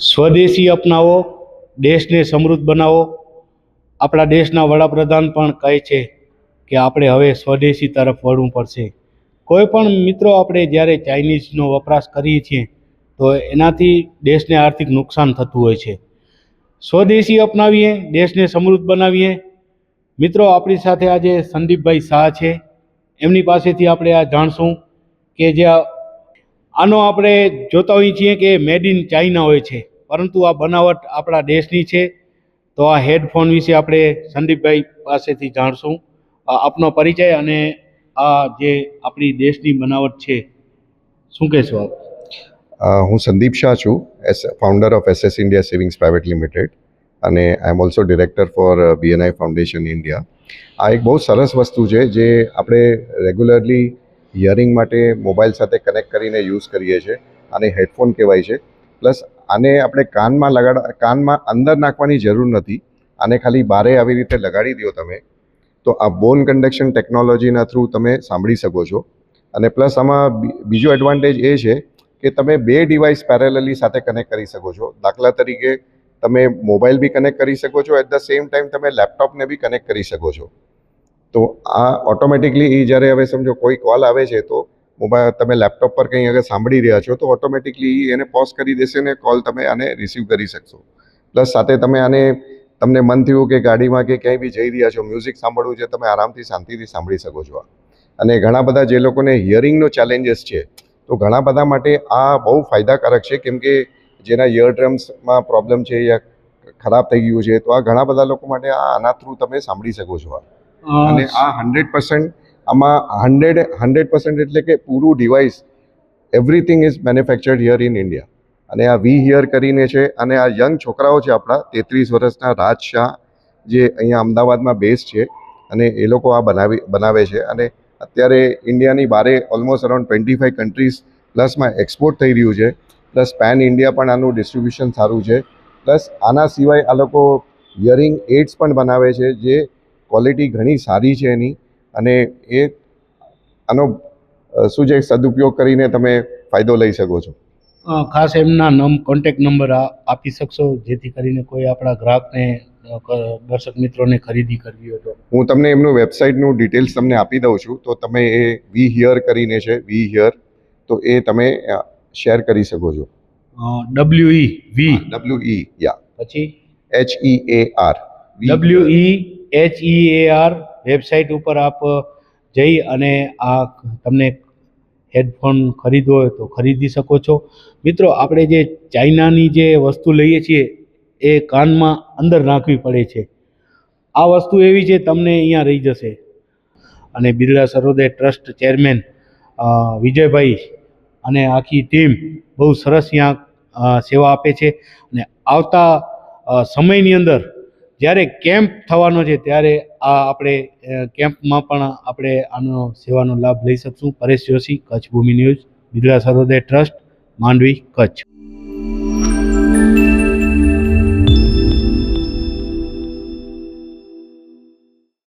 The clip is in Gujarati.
સ્વદેશી અપનાવો, દેશને સમૃદ્ધ બનાવો. આપણા દેશના વડાપ્રધાન પણ કહે છે કે આપણે હવે સ્વદેશી તરફ વળવું પડશે. કોઈ પણ મિત્રો આપણે જ્યારે ચાઇનીઝનો વપરાશ કરીએ છીએ, તો એનાથી દેશને આર્થિક નુકસાન થતું હોય છે. સ્વદેશી અપનાવીએ, દેશને સમૃદ્ધ બનાવીએ. મિત્રો, આપણી સાથે આજે સંદીપભાઈ શાહ છે. એમની પાસેથી આપણે આ જાણશું કે જે આનો આપણે જોતા હોઈએ છીએ કે મેડ ઇન ચાઇના હોય છે. પરંતુ આ બનાવટ આપણા દેશની છે. તો આ હેડફોન વિશે આપણે સંદીપભાઈ પાસેથી જાણશું. આપનો પરિચય અને આ જે આપણી દેશની બનાવટ છે. શું કહેશો આપ? હું સંદીપ શાહ છું, as founder of SS India savings private limited અને I am also director for BNI foundation India આ એક બહુ સરસ વસ્તુ છે જે આપણે રેગ્યુલરલી હિયરિંગ માટે મોબાઈલ સાથે કનેક્ટ કરીને યુઝ કરીએ છીએ આને હેડફોન કહેવાય છે. પ્લસ આને આપણે કાનમાં લગાડ, કાનમાં અંદર નાખવાની જરૂર નથી. આને ખાલી બારે આવી રીતે લગાડી દો તમે. તો આ બોન કન્ડક્શન ટેકનોલોજીના થ્રુ તમે સાંભળી શકો છો. અને પ્લસ આમાં બીજો એડવાન્ટેજ એ છે કે તમે બે ડિવાઇસ પેરેલલી સાથે કનેક્ટ કરી શકો છો. દાખલા તરીકે તમે મોબાઈલ બી કનેક્ટ કરી શકો છો એટ ધ સેમ ટાઈમ તમે લેપટોપને બી કનેક્ટ કરી શકો છો. તો આ ઓટોમેટિકલી એ જ્યારે હવે સમજો કોઈ કોલ આવે છે તો મોબાઈલ તમે લેપટોપ પર કંઈ અગર સાંભળી રહ્યા છો તો ઓટોમેટિકલી એને પોઝ કરી દેશે ને કોલ તમે આને રિસીવ કરી શકશો. પ્લસ સાથે તમે આને તમને મન થયું કે ગાડીમાં કે ક્યાંય બી જઈ રહ્યા છો મ્યુઝિક સાંભળવું છે તમે આરામથી શાંતિથી સાંભળી શકો છો અને ઘણા બધા જે લોકોને હિયરિંગનો ચેલેન્જીસ છે તો ઘણા બધા માટે આ બહુ ફાયદાકારક છે કેમ કે જેના ઇયરડ્રમ્સમાં પ્રોબ્લેમ છે યા ખરાબ થઈ ગયું છે તો આ ઘણા બધા લોકો માટે આ આના થ્રુ તમે સાંભળી શકો છો અને આ હંડ્રેડ પર્સન્ટ આમાં હંડ્રેડ હંડ્રેડ પર્સન્ટ એટલે કે પૂરું device everything is manufactured here in India અને આ વી હિયર કરીને છે, અને આ યંગ છોકરાઓ છે આપણા, તેત્રીસ વર્ષના રાજ શાહ, જે અહીંયા અમદાવાદમાં બેઝ છે, અને એ લોકો આ બનાવી, બનાવે છે. અને અત્યારે ઇન્ડિયાની બારે almost around twenty five countries પ્લસમાં export થઈ રહ્યું છે. પ્લસ પેન ઇન્ડિયા પણ આનું ડિસ્ટ્રીબ્યુશન સારું છે. પ્લસ આના સિવાય આ લોકો હિયરિંગ એડ્સ પણ બનાવે છે, જે ક્વોલિટી ઘણી સારી છે એની. અને એ આનો શું છે સદુપયોગ કરીને તમે ફાયદો લઈ શકો છો. ખાસ એમના નમ કોન્ટેક નંબર આપી શકશો? જેથી કરીને કોઈ આપણા ગ્રાહકને દર્શક મિત્રોને ખરીદી કરવી હોય તો. હું તમને એમનું વેબસાઇટનું ડિટેલ્સ તમને આપી દઉં છું. તો તમે એ વી હિયર કરીને છે વી હિયર તો એ તમે શેર કરી શકો છો. W E V W E યા. પછી? H E A R W E H E A R website ઉપર આપ જઈ અને આ તમને હેડફોન ખરીદવો હોય તો ખરીદી શકો છો. મિત્રો, આપણે જે ચાઇનાની જે વસ્તુ લઈએ છીએ, એ કાનમાં અંદર નાખવી પડે છે. આ વસ્તુ એવી છે, તમને અહીંયા રહી જશે. અને બિરલા સરોદય ટ્રસ્ટ ચેરમેન વિજયભાઈ અને આખી ટીમ બહુ સરસ અહીંયા સેવા આપે છે. અને આવતા સમયની અંદર જ્યારે કેમ્પ થવાનો છે, ત્યારે આ આપણે કેમ્પમાં પણ આપણે આનો સેવાનો લાભ લઈ શકશું. Paresh Joshi, Kutch Bhoomi news, Birla Sarodaya trust, Mandvi, Kutch.